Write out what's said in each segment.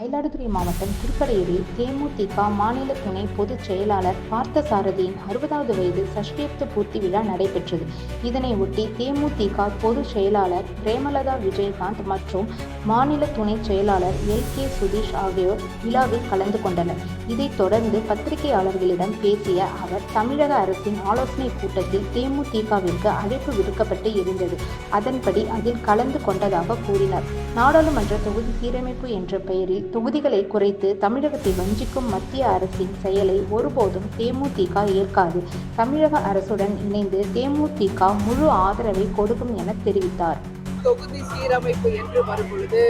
மயிலாடுதுறை மாவட்டம் திருக்கடையூரில் தேமுதிக மாநில துணை பொதுச் செயலாளர் பார்த்தசாரதியின் அறுபதாவது வயது சஷ்டியப்த பூர்த்தி விழா நடைபெற்றது. இதனை ஒட்டி தேமுதிக பொதுச் செயலாளர் பிரேமலதா விஜயகாந்த் மற்றும் மாநில துணை செயலாளர் எல். கே. சுதீஷ் ஆகியோர் விழாவில் கலந்து கொண்டனர். இதைத் தொடர்ந்து பத்திரிகையாளர்களிடம் பேசிய அவர் தமிழக அரசின் ஆலோசனை கூட்டத்தில் தேமுதிகவிற்கு அழைப்பு விடுக்கப்பட்டு இருந்தது. அதன்படி அதில் கலந்து கொண்டதாக கூறினார். நாடாளுமன்ற தொகுதி சீரமைப்பு என்ற பெயரில் தொகுதிகளை குறைத்து தமிழகத்தை வஞ்சிக்கும் மத்திய அரசின் செயலை ஒருபோதும் தேமுதிக ஏற்காது. தமிழக அரசுடன் இணைந்து தேமுதிக முழு ஆதரவை கொடுக்கும் என தெரிவித்தார். தொகுதி சீரமைப்பு என்று வரும்பொழுது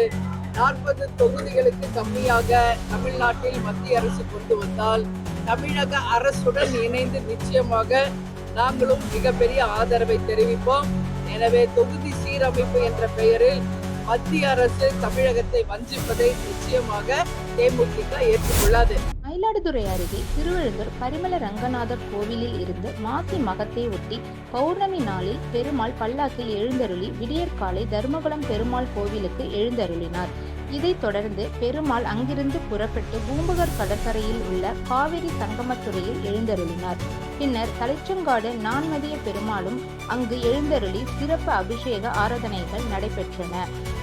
நாற்பது தொகுதிகளுக்கு கம்மியாக தமிழ்நாட்டில் மத்திய அரசு கொண்டு வந்தால் தமிழக அரசுடன் இணைந்து நிச்சயமாக நாங்களும் மிகப்பெரிய ஆதரவை தெரிவிப்போம். எனவே தொகுதி சீரமைப்பு என்ற பெயரில் மத்திய அரசு தமிழகத்தை வஞ்சிப்பதை நிச்சயமாக தேமுதிக ஏற்றுக்கொள்ளாது. மயிலாடுதுறை அருகே திருவழுந்தூர் பரிமள ரங்கநாதர் கோவிலில் இருந்து மாசி மகத்தை ஒட்டி பௌர்ணமி நாளில் பெருமாள் பல்லாக்கில் எழுந்தருளி விடியற்காலை தர்மகுளம் பெருமாள் கோவிலுக்கு எழுந்தருளினார். இதைத் தொடர்ந்து பெருமாள் அங்கிருந்து புறப்பட்டு பூம்புகர் கடற்கரையில் உள்ள காவிரி சங்கமத்துறையில் எழுந்தருளினார். பின்னர் தலைச்சங்காடு நான்மதிய பெருமாளும் அங்கு எழுந்தருளி சிறப்பு அபிஷேக ஆராதனைகள் நடைபெற்றன.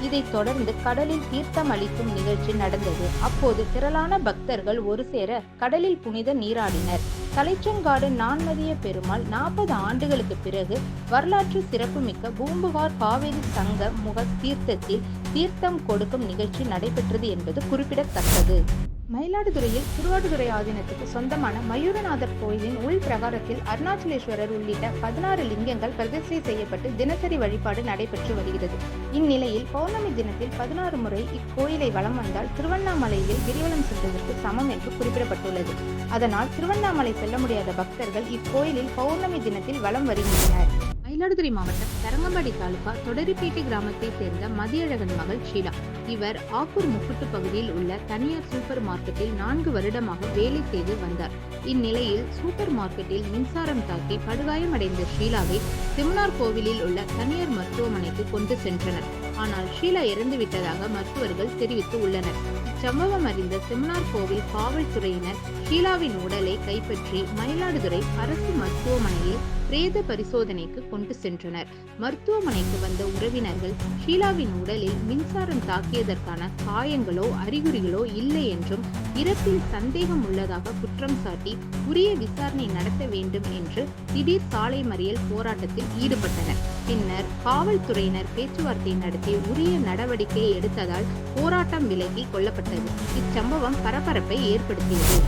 இதைத் தொடர்ந்து கடலில் தீர்த்தம் அளிக்கும் நிகழ்ச்சி நடந்தது. அப்போது திரளான பக்தர்கள் ஒரு சேர கடலில் புனித நீராடினர். தலைச்சங்காடு நான்மதிய பெருமாள் நாற்பது ஆண்டுகளுக்கு பிறகு வரலாற்று சிறப்புமிக்க பூம்புகார் காவேரி சங்க முக தீர்த்தத்தில் தீர்த்தம் கொடுக்கும் நிகழ்ச்சி நடைபெற்றது என்பது குறிப்பிடத்தக்கது. மயிலாடுதுறையில் திருவாடுதுறை ஆதீனத்துக்கு சொந்தமான மயூரநாதர் கோயிலின் உள் பிரகாரத்தில் அருணாச்சலேஸ்வரர் உள்ளிட்ட பதினாறு லிங்கங்கள் பிரதிஷ்டை செய்யப்பட்டு தினசரி வழிபாடு நடைபெற்று வருகிறது. இந்நிலையில் பௌர்ணமி தினத்தில் பதினாறு முறை இக்கோயிலை வலம் வந்தால் திருவண்ணாமலையில் கிரிவலம் செல்வதற்கு சமம் என்று குறிப்பிடப்பட்டுள்ளது. அதனால் திருவண்ணாமலை செல்ல முடியாத பக்தர்கள் இக்கோயிலில் பௌர்ணமி தினத்தில் வலம் வருகின்றனர். மயிலாடுதுறை மாவட்டம் தரங்கம்பாடி தாலுகா தொடரிப்பேட்டை கிராமத்தைச் சேர்ந்த மதியழகன் மகள் ஷீலா. இவர் ஆக்கூர் முக்குட்டு பகுதியில் உள்ள தனியார் சூப்பர் மார்க்கெட்டில் நான்கு வருடமாக வேலை செய்து வந்தார். இந்நிலையில் சூப்பர் மார்க்கெட்டில் மின்சாரம் தாக்கி படுகாயமடைந்த ஷீலாவை செமினார் கோவிலில் உள்ள தனியார் மருத்துவமனைக்கு கொண்டு சென்றனர். ஆனால் ஷீலா இறந்துவிட்டதாக மருத்துவர்கள் தெரிவித்து உள்ளனர். இச்சம்பவம் அறிந்த செமினார் கோவில் காவல்துறையினர் ஷீலாவின் உடலை கைப்பற்றி மயிலாடுதுறை அரசு மருத்துவமனையில் பிரேத பரிசோதனைக்கு கொண்டு சென்றனர். மருத்துவமனைக்கு வந்த உறவினர்கள் ஷீலாவின் உடலில் மின்சாரம் தாக்கியதற்கான காயங்களோ அறிகுறிகளோ இல்லை என்றும் இறப்பில் சந்தேகம் உள்ளதாக குற்றம் சாட்டி உரிய விசாரணை நடத்த வேண்டும் என்று திடீர் சாலை மறியல் போராட்டத்தில் ஈடுபட்டனர். பின்னர் காவல்துறையினர் பேச்சுவார்த்தை நடத்தி உரிய நடவடிக்கை எடுத்ததால் போராட்டம் விலகி கொள்ளப்பட்டது இச்சம்பவம் பரபரப்பை ஏற்படுத்தியது.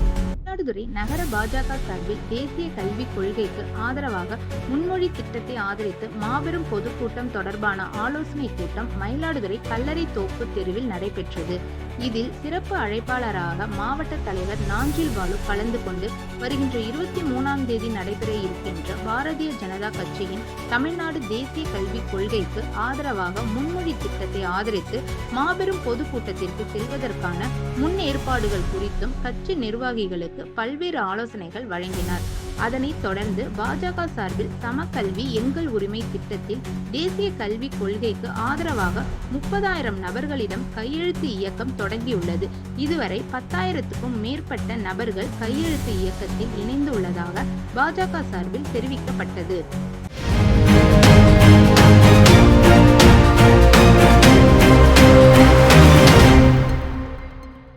மயிலாடுதுறை நகர பாஜக சார்பில் தேசிய கல்விக் கொள்கைக்கு ஆதரவாக முன்மொழி திட்டத்தை ஆதரித்து மாபெரும் பொதுக்கூட்டம் தொடர்பான ஆலோசனை கூட்டம் மயிலாடுதுறை கல்லறை தோப்பு தெருவில் நடைபெற்றது. இதில் சிறப்பு அழைப்பாளராக மாவட்ட தலைவர் நாஞ்சில் பாலு கலந்து கொண்டு வருகின்ற இருபத்தி மூணாம் தேதி நடைபெற இருக்கின்ற பாரதிய ஜனதா கட்சியின் தமிழ்நாடு தேசிய கல்விக் கொள்கைக்கு ஆதரவாக முன்மொழி திட்டத்தை ஆதரித்து மாபெரும் பொதுக்கூட்டத்திற்கு செல்வதற்கான முன்னேற்பாடுகள் குறித்தும் கட்சி நிர்வாகிகளுக்கு பல்வேறு ஆலோசனைகள் வழங்கினார். அதனைத் தொடர்ந்து பாஜக சார்பில் சமக்கல்வி எங்கள் உரிமை திட்டத்தில் தேசிய கல்விக் கொள்கைக்கு ஆதரவாக முப்பதாயிரம் நபர்களிடம் கையெழுத்து இயக்கம் தொடங்கியுள்ளது. இதுவரை பத்தாயிரத்துக்கும் மேற்பட்ட நபர்கள் கையெழுத்து இயக்கத்தில் இணைந்துள்ளதாக பாஜக சார்பில் தெரிவிக்கப்பட்டது.